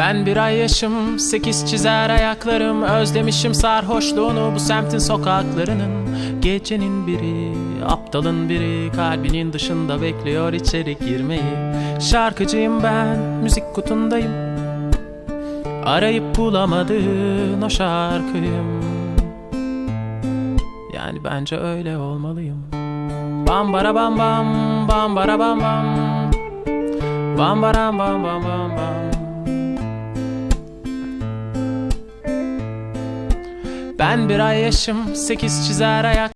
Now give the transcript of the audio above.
Ben bir ay yaşım, sekiz çizer ayaklarım Özlemişim sarhoşluğunu bu semtin sokaklarının. Gecenin biri, aptalın biri Kalbinin dışında bekliyor içeri girmeyi. Şarkıcıyım ben, müzik kutundayım. Arayıp bulamadığın o şarkıyım. Yani bence öyle olmalıyım. Bam bara bam bam, bam bara bam bam. Bam baram bam bam bam bam Ben bir ay yaşım, sekiz çizer ayak